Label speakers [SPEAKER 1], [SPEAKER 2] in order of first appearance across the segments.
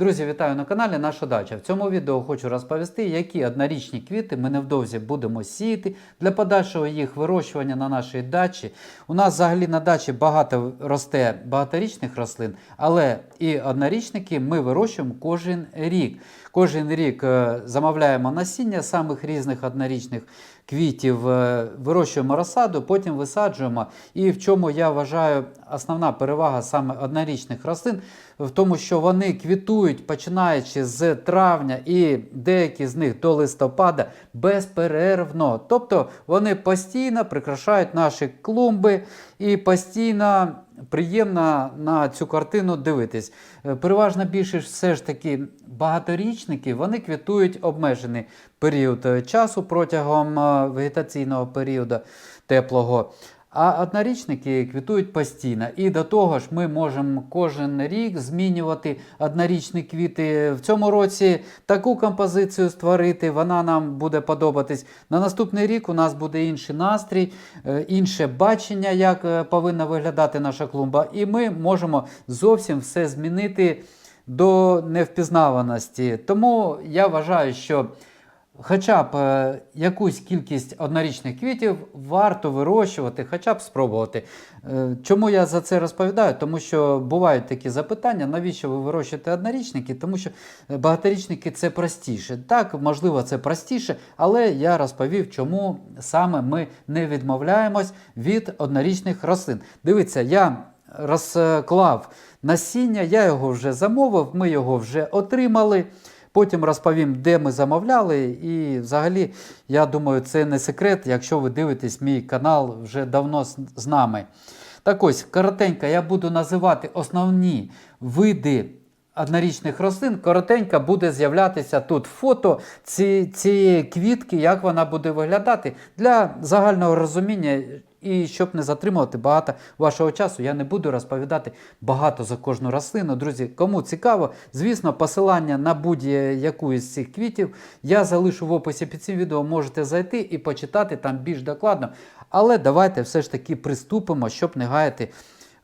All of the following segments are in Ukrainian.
[SPEAKER 1] Друзі, вітаю на каналі Наша Дача. В цьому відео хочу розповісти, які однорічні квіти ми невдовзі будемо сіяти для подальшого їх вирощування на нашій дачі. У нас взагалі на дачі багато росте багаторічних рослин, але і однорічники ми вирощуємо кожен рік. Кожен рік е, замовляємо насіння самих різних однорічних квітів, е, вирощуємо розсаду, потім висаджуємо. І в чому я вважаю основна перевага саме однорічних рослин, в тому, що вони квітують починаючи з травня і деякі з них до листопада безперервно. Тобто вони постійно прикрашають наші клумби і постійно приємно на цю картину дивитись. Е, Переважна більшість все ж таки багаторічники, вони квітують обмежений період е, часу протягом е, вегетаційного періоду теплого. А однорічники квітують постійно. І до того ж, ми можемо кожен рік змінювати однорічні квіти. В цьому році таку композицію створити, вона нам буде подобатись. На наступний рік у нас буде інший настрій, е, інше бачення, як е, повинна виглядати наша клумба. І ми можемо зовсім все змінити до невпізнаваності. Тому я вважаю, що Хоча б е, якусь кількість однорічних квітів варто вирощувати, хоча б спробувати. Е, Чому я за це розповідаю? Тому що бувають такі запитання, навіщо ви вирощуєте однорічники? Тому що е, багаторічники це простіше. Так, можливо, це простіше, але я розповів, чому саме ми не відмовляємось від однорічних рослин. Дивіться, я розклав насіння, я його вже замовив, ми його вже отримали. Потім розповім, де ми замовляли. І взагалі, я думаю, це не секрет, якщо ви дивитесь мій канал вже давно з- нами. Так ось, коротенько, я буду називати основні види однорічних рослин. Коротенько буде з'являтися тут фото ці, цієї квітки, як вона буде виглядати для загального розуміння. І щоб не затримувати багато вашого часу, я не буду розповідати багато за кожну рослину. Друзі, кому цікаво, звісно, посилання на будь-яку із цих квітів я залишу в описі під цим відео. Можете зайти і почитати там більш докладно. Але давайте все ж таки приступимо, щоб не гаяти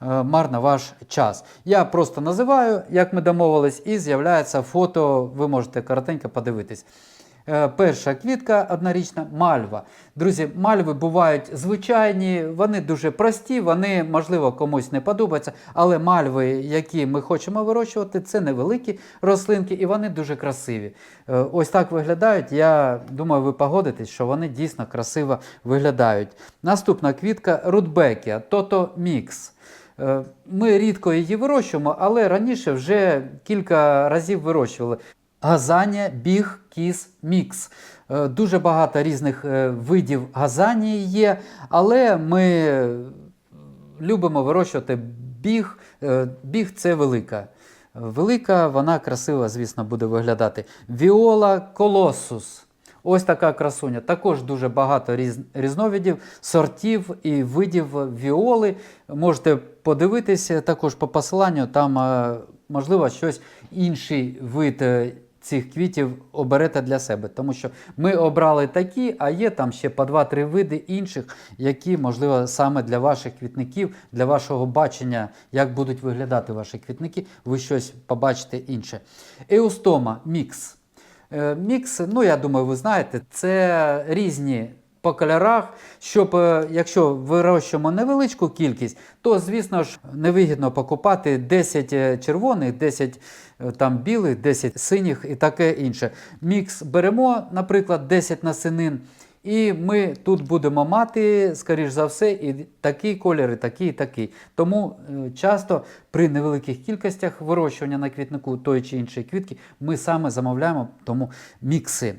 [SPEAKER 1] е, марно ваш час. Я просто називаю, як ми домовились, і з'являється фото. Ви можете коротенько подивитись. Е, Перша квітка однорічна мальва. Друзі, мальви бувають звичайні, вони дуже прості, вони, можливо, комусь не подобаються, але мальви, які ми хочемо вирощувати, це невеликі рослинки і вони дуже красиві. Е, Ось так виглядають. Я думаю, ви погодитесь, що вони дійсно красиво виглядають. Наступна квітка рудбекія, тото мікс. Е, Ми рідко її вирощуємо, але раніше вже кілька разів вирощували. Газанія біг кіс мікс. Е, Дуже багато різних е, видів газанії є, але ми любимо вирощувати біг. Е, Біг це велика. Велика, вона красиво, звісно, буде виглядати. Віола колосус. Ось така красуня. Також дуже багато різ, різновидів, сортів і видів віоли. Можете подивитися також по посиланню, там, можливо, щось інший вид цих квітів оберете для себе. Тому що ми обрали такі, а є там ще по 2-3 види інших, які, можливо, саме для ваших квітників, для вашого бачення, як будуть виглядати ваші квітники, ви щось побачите інше. Еустома мікс. Е, Мікс, ну я думаю, ви знаєте, це різні по кольорах. Щоб, е, якщо вирощуємо невеличку кількість, то, звісно ж, невигідно покупати 10 е, червоних, 10 е, там білих, 10 синіх і таке інше. Мікс беремо, наприклад, 10 насинин. І ми тут будемо мати, скоріш за все, і такий колір, і такий, і такий. Тому часто при невеликих кількостях вирощування на квітнику тої чи іншої квітки ми саме замовляємо тому мікси.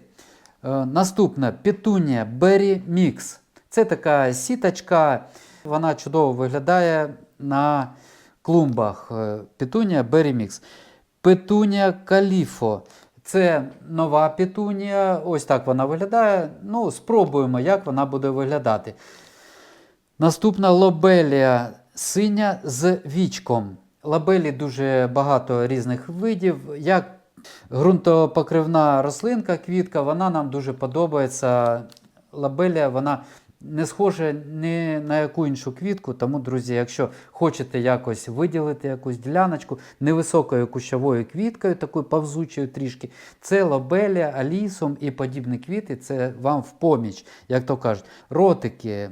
[SPEAKER 1] Е, Наступне петунія Berry Mix. Це така сіточка, вона чудово виглядає на клумбах. Е, Петунія Berry Mix. Петунія Каліфо. Це нова петунія. Ось так вона виглядає. Ну, спробуємо, як вона буде виглядати. Наступна лобелія синя з вічком. Лабелі дуже багато різних видів. Як ґрунтопокривна рослинка, квітка, вона нам дуже подобається. Лабелія, вона не схоже ні на яку іншу квітку. Тому, друзі, якщо хочете якось виділити якусь діляночку невисокою кущовою квіткою, такою повзучою трішки, це лобелія, алісом і подібні квіти, це вам в поміч, як то кажуть. Ротики,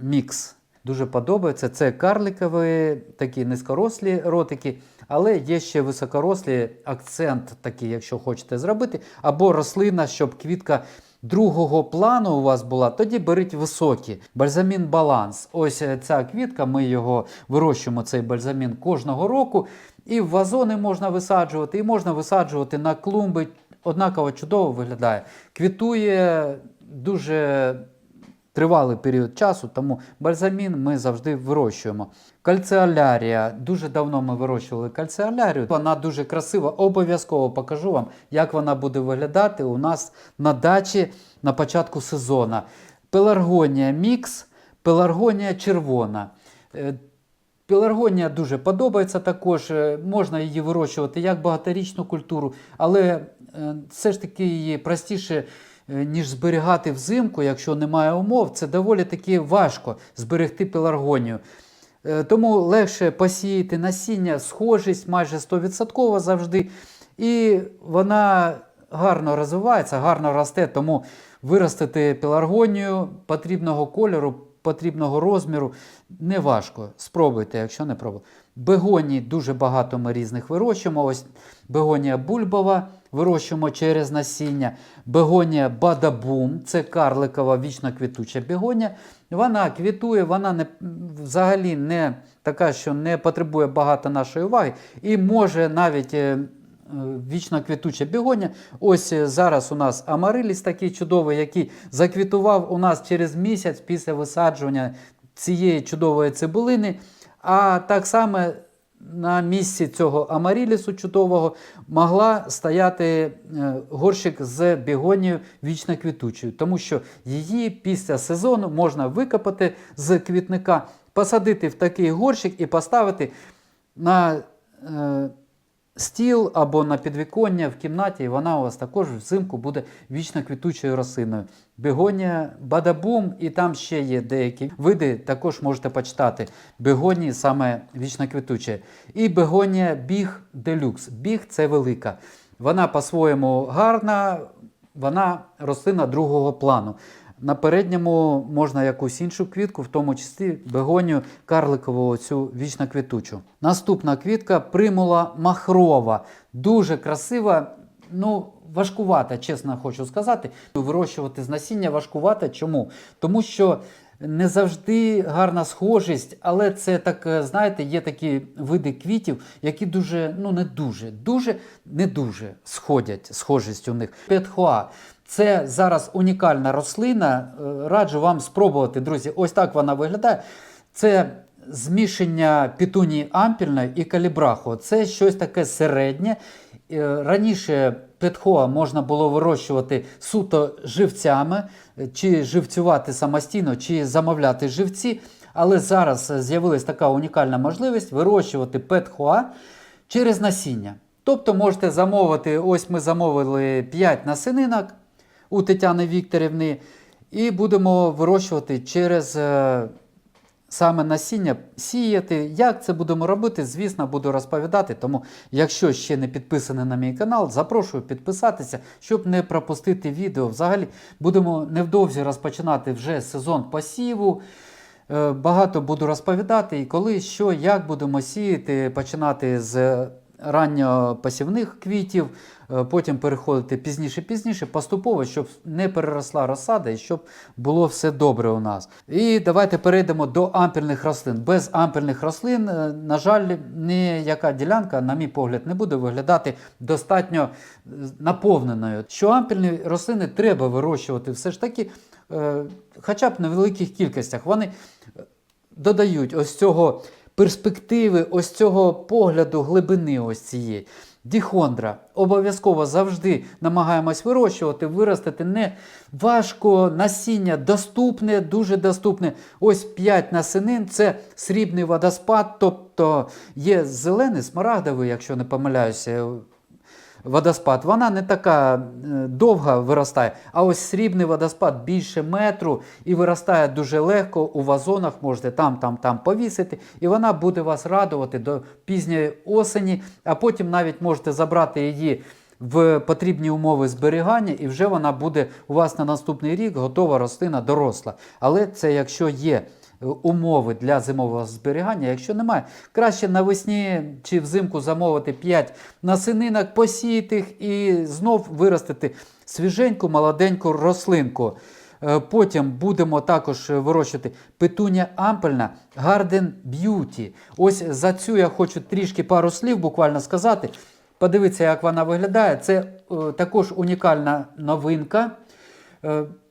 [SPEAKER 1] мікс. Дуже подобається. Це карликові, такі низькорослі ротики, але є ще високорослі акцент, такий, якщо хочете зробити, або рослина, щоб квітка другого плану у вас була, тоді беріть високі. Бальзамін баланс. Ось е, ця квітка, ми його вирощуємо, цей бальзамін кожного року. І в вазони можна висаджувати, і можна висаджувати на клумби. Однаково чудово виглядає. Квітує дуже тривалий період часу, тому бальзамін ми завжди вирощуємо. Кальціолярія. Дуже давно ми вирощували кальціолярію. Вона дуже красива. Обов'язково покажу вам, як вона буде виглядати у нас на дачі на початку сезону. Пеларгонія мікс, пеларгонія червона. Е, Пеларгонія дуже подобається також. е, Можна її вирощувати як багаторічну культуру, але е, все ж таки її простіше, ніж зберігати взимку, якщо немає умов, це доволі таки важко зберегти пеларгонію. Е, Тому легше посіяти насіння, схожість майже 100% завжди. І вона гарно розвивається, гарно росте, тому виростити пеларгонію потрібного кольору, потрібного розміру не важко. Спробуйте, якщо не пробували. Бегоній дуже багато ми різних вирощуємо. Ось бегонія бульбова вирощуємо через насіння. Бегонія бадабум це карликова вічно квітуча бегонія. Вона квітує, вона не, взагалі не така, що не потребує багато нашої уваги, і може навіть. е, е, Вічно квітуча бігоня. Ось е, зараз у нас амариліс такий чудовий, який заквітував у нас через місяць після висаджування цієї чудової цибулини. А так само на місці цього амарілісу чудового могла стояти е, горщик з бігонією вічно квітучою, тому що її після сезону можна викопати з квітника, посадити в такий горщик і поставити на е, стіл або на підвіконня в кімнаті, і вона у вас також взимку буде вічно квітучою рослиною. Бегонія бадабум, і там ще є деякі види, також можете почитати. Бегонії саме вічно квітучі. І бегонія біг делюкс. Біг це велика. Вона по-своєму гарна, вона рослина другого плану. На передньому можна якусь іншу квітку, в тому числі бегонію карликову цю вічно квітучу. Наступна квітка примула махрова. Дуже красива. Ну, важкувата, чесно хочу сказати. Вирощувати з насіння важкувата. Чому? Тому що не завжди гарна схожість, але це так, е, знаєте, є такі види квітів, які дуже, ну не дуже, дуже не дуже сходять, схожість у них. Петхуа. Це зараз унікальна рослина. Е, Раджу вам спробувати, друзі. Ось так вона виглядає. Це змішання пітунії ампільної і калібраху. Це щось таке середнє. Е, Раніше петхоа можна було вирощувати суто живцями, е, чи живцювати самостійно, чи замовляти живці. Але зараз з'явилась така унікальна можливість вирощувати петхоа через насіння. Тобто можете замовити, ось ми замовили 5 насінинок у Тетяни Вікторівни, і будемо вирощувати через е, саме насіння, сіяти. Як це будемо робити, звісно, буду розповідати. Тому, якщо ще не підписаний на мій канал, запрошую підписатися, щоб не пропустити відео. Взагалі будемо невдовзі розпочинати вже сезон посіву. Е, Багато буду розповідати, і коли, що, як будемо сіяти, починати з ранньопосівних квітів, е, потім переходити пізніше-пізніше, поступово, щоб не переросла розсада і щоб було все добре у нас. І давайте перейдемо до ампельних рослин. Без ампельних рослин, е, на жаль, ніяка ділянка, на мій погляд, не буде виглядати достатньо е, наповненою. Що ампельні рослини треба вирощувати все ж таки, хоча б на великих кількостях. Вони додають ось цього перспективи, ось цього погляду глибини ось цієї. Діхондра. Обов'язково завжди намагаємось вирощувати, виростити не важко, насіння доступне, дуже доступне. Ось 5 насинин це срібний водоспад, тобто є зелений, смарагдовий, якщо не помиляюся. Водоспад, вона не така е, довга виростає, а ось срібний водоспад більше метру і виростає дуже легко у вазонах, можете там, там, там повісити, і вона буде вас радувати до пізньої осені, а потім навіть можете забрати її в потрібні умови зберігання, і вже вона буде у вас на наступний рік готова рослина доросла. Але це якщо є умови для зимового зберігання, якщо немає, краще навесні чи взимку замовити 5 насининок, посіяти їх і знов виростити свіженьку, молоденьку рослинку. Е, Потім будемо також е, вирощувати петуня ампельна Garden Beauty. Ось за цю я хочу трішки пару слів буквально сказати. Подивіться, як вона виглядає. Це е, також унікальна новинка.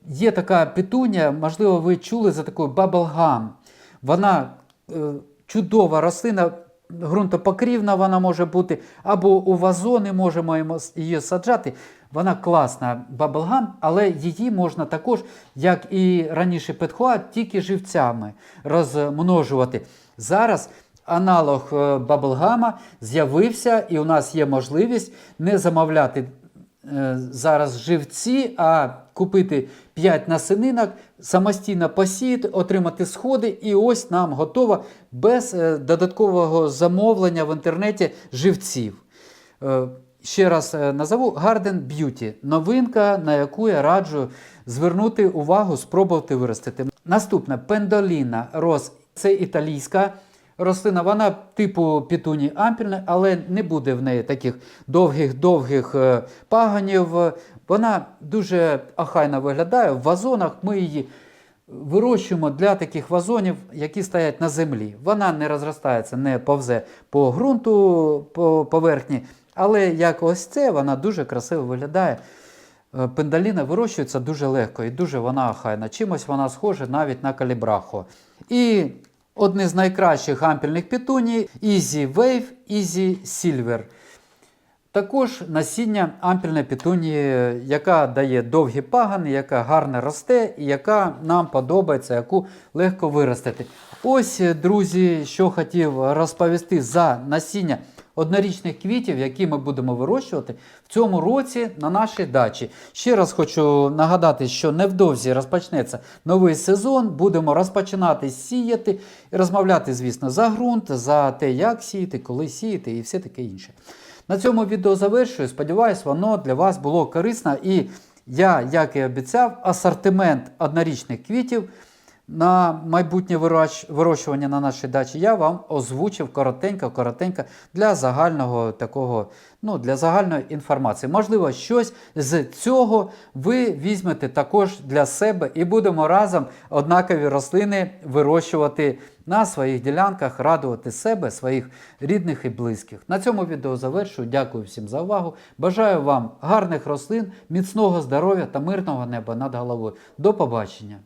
[SPEAKER 1] Є така петуня, можливо, ви чули за такою Bubblegum. Вона е, чудова рослина, ґрунтопокрівна вона може бути, або у вазони можемо її саджати. Вона класна баблгам, але її можна також, як і раніше петхуа, тільки живцями розмножувати. Зараз аналог е, баблгама з'явився, і у нас є можливість не замовляти зараз живці, а купити 5 насининок, самостійно посіяти, отримати сходи, і ось нам готово без е, додаткового замовлення в інтернеті живців. Е, Ще раз е, назову Garden Beauty новинка, на яку я раджу звернути увагу, спробувати виростити. Наступна пендоліна роз. Це італійська рослина. Вона типу пітуні ампільна, але не буде в неї таких довгих-довгих е, паганів. Вона дуже охайно виглядає. В вазонах ми її вирощуємо для таких вазонів, які стоять на землі. Вона не розростається, не повзе по ґрунту, по поверхні. Але як ось це, вона дуже красиво виглядає. Е, Пендаліна вирощується дуже легко і дуже вона охайна. Чимось вона схожа навіть на калібрахо. І одне з найкращих ампільних петуній Easy Wave, Easy Silver. Також насіння ампільної петунії, яка дає довгі пагани, яка гарно росте і яка нам подобається, яку легко виростити. Ось, друзі, що хотів розповісти за насіння однорічних квітів, які ми будемо вирощувати в цьому році на нашій дачі. Ще раз хочу нагадати, що невдовзі розпочнеться новий сезон. Будемо розпочинати сіяти і розмовляти, звісно, за ґрунт, за те, як сіяти, коли сіяти і все таке інше. На цьому відео завершую. Сподіваюсь, воно для вас було корисно. І я, як і обіцяв, асортимент однорічних квітів на майбутнє вирощування на нашій дачі я вам озвучив коротенько-коротенько для загального такого, ну, для загальної інформації. Можливо, щось з цього ви візьмете також для себе і будемо разом однакові рослини вирощувати на своїх ділянках, радувати себе, своїх рідних і близьких. На цьому відео завершую. Дякую всім за увагу. Бажаю вам гарних рослин, міцного здоров'я та мирного неба над головою. До побачення!